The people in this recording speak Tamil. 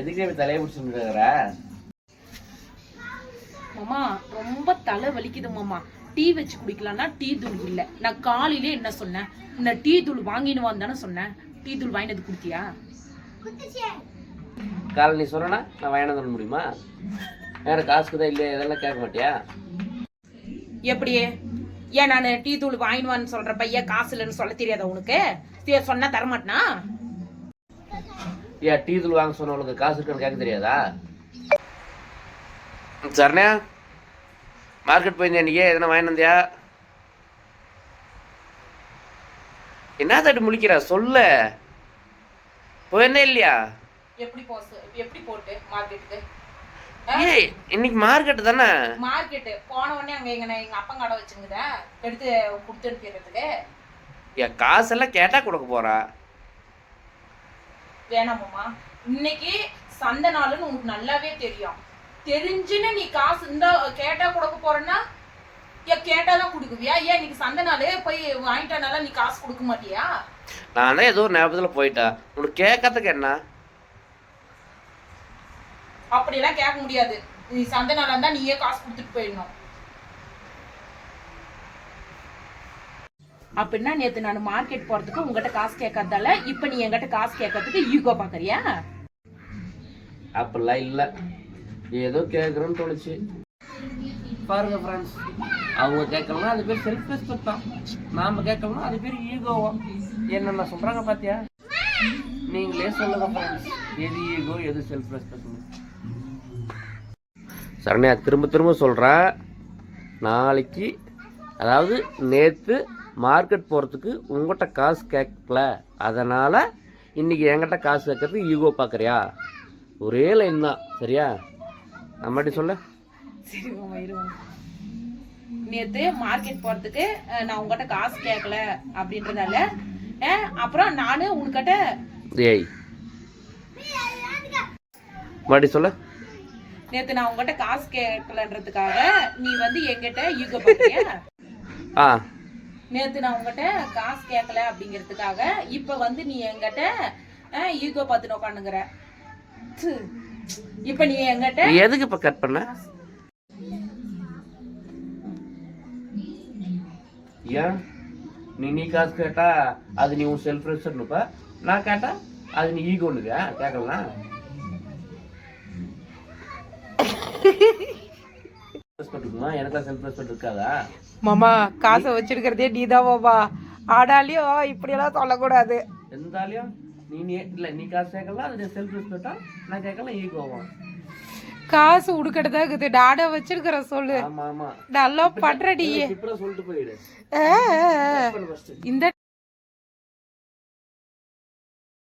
எதுக்கு இப்படி தலையை பிடிச்சிட்டு இருக்கிற மாமா ரொம்ப தலை வலிக்குது மாமா. டீ வச்சு குடிக்கலாம்னா டீ தூள் இல்ல. நான் காலையிலே என்ன சொன்னேன்? இந்த டீ தூள் வாங்கின்னு வான்னு சொன்னேன். டீ தூள் வாங்கினது குடித்தியா காலை நீ சொன்னா நான் வாங்கிட்டு வர முடியுமா? வேற காசுக்கு தான் இல்லையா? இதெல்லாம் கேட்க மாட்டியா? எப்படி? ஏன் நான் டீ தூள் வாங்கின்னு வான்னு சொல்ற பையன் காசு இல்லைன்னு சொல்ல தெரியாதா உனக்கு? சொன்னா தரமாட்டனா? ஏன் டீ தூள் வாங்க சொன்னவங்களுக்கு காசு இருக்குன்னு கேட்க தெரியாதா? சரண்யா மார்க்கெட் போயிருந்தேன் இன்னைக்கு. எதனா வாங்கிட்டு வந்தியா? என்ன தட்டு முழிக்கிற? சொல்ல. போயிருந்தே இல்லையா? எப்படி போஸ் எப்படி போட்டு மார்க்கெட்டுக்கு ஏய் இன்னைக்கு மார்க்கெட் தானே? மார்க்கெட்டு போன உடனே அங்க எங்க எங்க அப்பன் கடை வச்சுங்குத எடுத்து கொடுத்து அனுப்பிடுறதுக்கு. என் காசெல்லாம் கேட்டா கொடுக்க போறா. வேணாமாம்மா. இன்னைக்கு சந்தை நாளுன்னு உனக்கு நல்லாவே தெரியும். தெரிஞ்சுன்னு நீ காசு இந்த கேட்டா கொடுக்க போறேன்னா ஏன் கேட்டாதான் கொடுக்குவியா? ஏன் இன்னைக்கு சந்தை நாள் போய் வாங்கிட்டனால நீ காசு கொடுக்க மாட்டியா? நான் தான் ஏதோ ஒரு ஞாபகத்தில் போயிட்டேன். உனக்கு கேட்கறதுக்கு என்ன? அப்படியெல்லாம் கேட்க முடியாது. நீ சந்தை நாளா இருந்தா நீயே காசு கொடுத்துட்டு போயிடணும். அப்படின்னா நேத்து நான் மார்க்கெட் போறதுக்கு உங்ககிட்ட காசு கேட்கறதால இப்ப நீ என்கிட்ட காசு கேட்கறதுக்கு ஈகோ பாக்குறியா? அப்படிலாம் இல்லை. ஏதோ கேட்குறோன்னு தோணுச்சு. பாருங்க ஃப்ரெண்ட்ஸ் அவங்க கேட்கலாம் அது பேர் செல்ஃப் ரெஸ்பெக்ட் தான். நாம கேட்கலாம் அது பேர் ஈகோவா என்னென்ன சொல்றாங்க பாத்தியா? நீங்களே சொல்லுங்க ஃப்ரெண்ட்ஸ் எது ஈகோ எது செல்ஃப் ரெஸ்பெக்ட் சரண்யா திரும்ப திரும்ப சொல்கிறேன் நாளைக்கு அதாவது நேற்று மார்க்கெட் போகிறதுக்கு உங்கள்கிட்ட காசு கேட்கல அதனால் இன்னைக்கு என்கிட்ட காசு கேட்கறதுக்கு ஈகோ பார்க்குறியா ஒரே லைன் தான். சரியா? நம்மட்டி சொல்ல. சரி நேத்து மார்க்கெட் போறதுக்கு அஹ், நான் உங்ககிட்ட காசு கேட்கல அப்படின்றதால அப்புறம் நானு உன்கிட்ட ஏய். மறுபடி சொல்ல. நேத்து நான் உங்ககிட்ட காசு கேட்கலன்றதுக்காக நீ வந்து என்கிட்ட ஈகோ பாக்குறியா? ஆ. நேத்து நான் உங்ககிட்ட காசு கேட்கல அப்படிங்கிறதுக்காக இப்ப வந்து நீ என்கிட்ட ஈகோ பார்த்துட்டு உட்காந்துங்கிற இப்ப நீ என்கிட்ட எதுக்கு இப்போ கட் பண்ண? ஏன்? நீ நீ காசு கேட்டா அது நீ உன் செல்ஃப் ரெஸ்பெக்ட்னுப்ப நான் கேட்டா அது நீ ஈகோனுக்கா கேட்கலாம் ரெஸ்பெக்ட் இருக்குமா எனக்கா செல்ஃப் ரெஸ்பெக்ட் இருக்காதா? மாமா காசை வச்சிருக்கிறதே நீதான் மாமா ஆடாலையும் இப்படியெல்லாம் சொல்லக்கூடாது. இருந்தாலையும் நீ நீ இல்லை நீ காசு கேட்கலாம் அது செல்ஃப் ரெஸ்பெக்டா நான் கேட்கலாம் ஈகோவா காசு உடுக்கட்டதா இருக்குது. நாடா வச்சிருக்கிற சொல்லு. ஆமா ஆமா. நல்லா பண்றடி சொல்லிட்டு போயிடு. இந்த